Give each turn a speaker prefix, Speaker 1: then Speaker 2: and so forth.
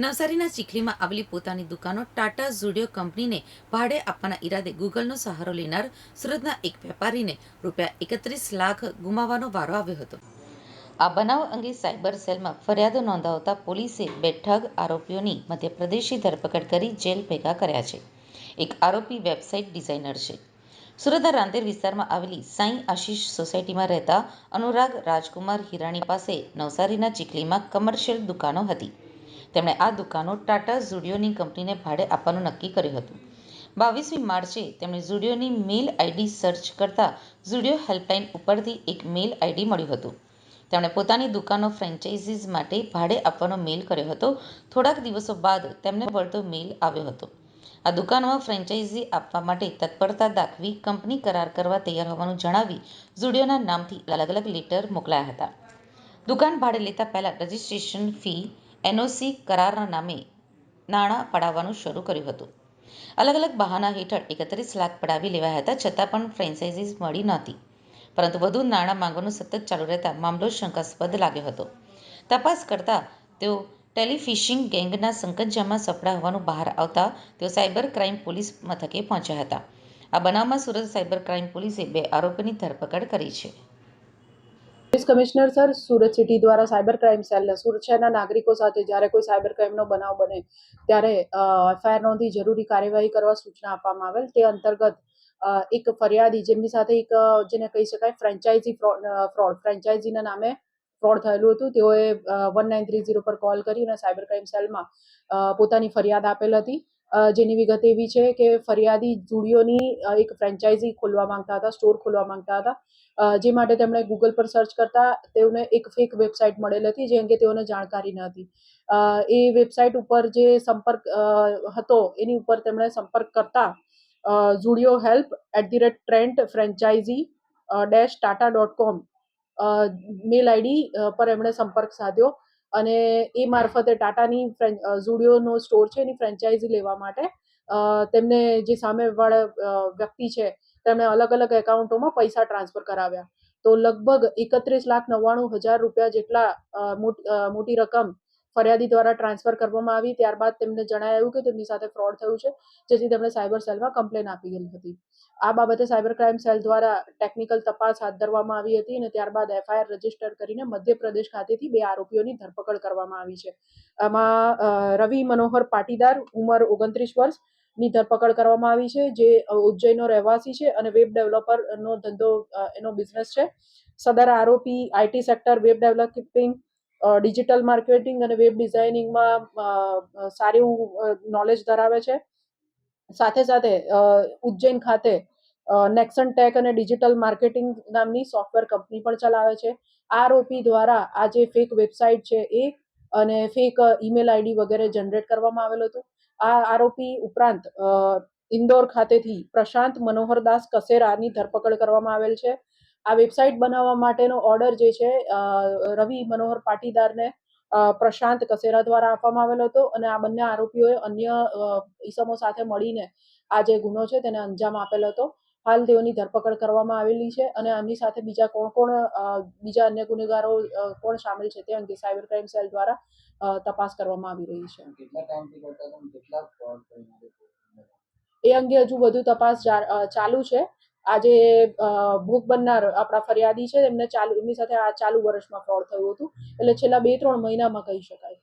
Speaker 1: નવસારીના ચીખલીમાં આવેલી પોતાની દુકાનો ટાટા ઝુડિયો કંપનીને ભાડે આપવાના ઈરાદે ગૂગલનો સહારો લેનાર સુરતના એક વેપારીને રૂપિયા એકત્રીસ લાખ ગુમાવવાનો વારો આવ્યો હતો. આ બનાવ અંગે સાયબર સેલમાં ફરિયાદો નોંધાવતા પોલીસે બે ઠગ આરોપીઓની મધ્યપ્રદેશી ધરપકડ કરી જેલ ભેગા કર્યા છે. એક આરોપી વેબસાઇટ ડિઝાઇનર છે. સુરતના રાંદેર વિસ્તારમાં આવેલી સાંઈ આશીષ સોસાયટીમાં રહેતા અનુરાગ રાજકુમાર હિરાણી પાસે નવસારીના ચીખલીમાં કમર્શિયલ દુકાનો હતી. તેમણે આ દુકાનો ટાટા ઝુડિયોની કંપનીને ભાડે આપવાનું નક્કી કર્યું હતું. બાવીસમી માર્ચે તેમણે ઝુડિયોની મેલ આઈડી સર્ચ કરતા ઝુડિયો હેલ્પલાઇન ઉપરથી એક મેલ આઈડી મળ્યું હતું. તેમણે પોતાની દુકાનો ફ્રેન્ચાઇઝીસ માટે ભાડે આપવાનો મેલ કર્યો હતો. થોડાક દિવસો બાદ તેમને વળતો મેલ આવ્યો હતો. આ દુકાનોમાં ફ્રેન્ચાઇઝી આપવા માટે તત્પરતા દાખવી કંપની કરાર કરવા તૈયાર હોવાનું જણાવી ઝુડિયોના નામથી અલગ અલગ લેટર મોકલાયા હતા. દુકાન ભાડે લેતા પહેલા રજિસ્ટ્રેશન ફી એનઓસી કરારના નામે નાણાં પડાવવાનું શરૂ કર્યું હતું. અલગ અલગ બહાના હેઠળ એકત્રીસ લાખ પડાવી લેવાયા હતા, છતાં પણ ફ્રેન્ચાઇઝીસ મળી નહોતી. પરંતુ વધુ નાણાં માંગવાનું સતત ચાલુ રહેતા મામલો શંકાસ્પદ લાગ્યો હતો. તપાસ કરતાં તેઓ ટેલિફિશિંગ ગેંગના સંકજામાં સપડા હોવાનું બહાર આવતા તેઓ સાયબર ક્રાઇમ પોલીસ મથકે પહોંચ્યા હતા. આ બનાવમાં સુરત સાયબર ક્રાઇમ પોલીસે બે આરોપીની ધરપકડ કરી છે.
Speaker 2: Police commissioner sir, Surat city દ્વારા સાયબર ક્રાઇમ સેલને સુરત શહેરના નાગરિકો સાથે જ્યારે કોઈ સાયબર ક્રાઇમનો બનાવ બને, ત્યારે એફઆઈઆર નોંધી જરૂરી કાર્યવાહી કરવા સૂચના આપવામાં આવેલ. તે અંતર્ગત એક ફરિયાદી જેમની સાથે એક, જેને કહી શકાય ફ્રેન્ચાઇઝી ફ્રોડ ફ્રેન્ચાઇઝીના નામે ફ્રોડ થયેલું હતું. તેઓએ વન નાઇન થ્રી ઝીરો પર કોલ કરી અને સાયબર ક્રાઇમ સેલમાં પોતાની ફરિયાદ આપેલ હતી. જેની વિગત એવી છે કે ફરિયાદી જુડિયોની એક ફ્રેન્ચાઇઝી ખોલવા માંગતા હતા સ્ટોર ખોલવા માંગતા હતા. જે માટે તેમણે ગૂગલ પર સર્ચ કરતા તેઓને એક ફેક વેબસાઇટ મળેલ હતી, જે અંગે તેઓને જાણકારી ન હતી. એ વેબસાઇટ ઉપર જે સંપર્ક હતો, એની ઉપર તેમણે સંપર્ક કરતા Zudio help at the rate Trent franchise dash Tata dot com mail ID પર એમણે સંપર્ક સાધ્યો. અને એ મારફતે ટાટાની ઝુડિયોનો સ્ટોર છે એની ફ્રેન્ચાઇઝી લેવા માટે. તેમને જે સામેવાળા વ્યક્તિ છે, તેમણે અલગ અલગ એકાઉન્ટોમાં પૈસા ટ્રાન્સફર કરાવ્યા. તો લગભગ એકત્રીસ લાખ નવ્વાણું હજાર રૂપિયા જેટલા મોટી રકમ ફરિયાદી દ્વારા ટ્રાન્સફર કરવામાં આવી. ત્યારબાદ તેમને જણાવ્યું કે તેમની સાથે ફ્રોડ થયું છે, જેથી તેમણે સાયબર સેલમાં કમ્પ્લેન આપી ગઈ હતી. આ બાબતે સાયબર ક્રાઇમ સેલ દ્વારા ટેકનિકલ તપાસ હાથ ધરવામાં આવી હતી અને ત્યારબાદ એફઆઈઆર રજિસ્ટર કરીને મધ્યપ્રદેશ ખાતેથી બે આરોપીઓની ધરપકડ કરવામાં આવી છે. આમાં રવિ મનોહર પાટીદાર ઉંમર ઓગણત્રીસ વર્ષની ધરપકડ કરવામાં આવી છે, જે ઉજ્જૈનનો રહેવાસી છે અને વેબ ડેવલપરનો ધંધો એનો બિઝનેસ છે. સદર આરોપી IT sector web developing digital marketing અને વેબ ડિઝાઇનિંગમાં સારું નોલેજ ધરાવે છે. સાથે સાથે ઉજ્જૈન ખાતે નેક્સન ટેક અને ડિજિટલ માર્કેટિંગ નામની સોફ્ટવેર કંપની પણ ચલાવે છે. આ આરોપી દ્વારા આ જે ફેક વેબસાઇટ છે એ અને ફેક ઈમેલ આઈડી વગેરે જનરેટ કરવામાં આવેલું હતું. આ આરોપી ઉપરાંત ઇન્દોર ખાતેથી પ્રશાંત મનોહરદાસ કસેરાની ધરપકડ કરવામાં આવેલ છે. આ વેબસાઇટ બનાવવા માટેનો ઓર્ડર જે છે રવિ મનોહર પાટીદારને પ્રશાંત કસેરા દ્વારા આપવામાં આવેલો હતો અને આ બંને આરોપીઓએ અન્ય ઈસમો સાથે મળીને આ જે ગુનો છે તેને અંજામ આપેલો હતો. હાલ તેઓની ધરપકડ કરવામાં આવેલી છે અને આમની સાથે બીજા કોણ કોણ બીજા અન્ય ગુનેગારો કોણ સામેલ છે તે અંગે સાયબર ક્રાઇમ સેલ દ્વારા તપાસ કરવામાં આવી રહી છે. એ અંગે હજુ વધુ તપાસ ચાલુ છે. આજે ભોગ બનનાર આપણા ફરિયાદી છે, એમને ચાલુ, એમની સાથે આ ચાલુ વર્ષમાં ફ્રોડ થયું હતું. એટલે છેલ્લા બે ત્રણ મહિનામાં કહી શકાય.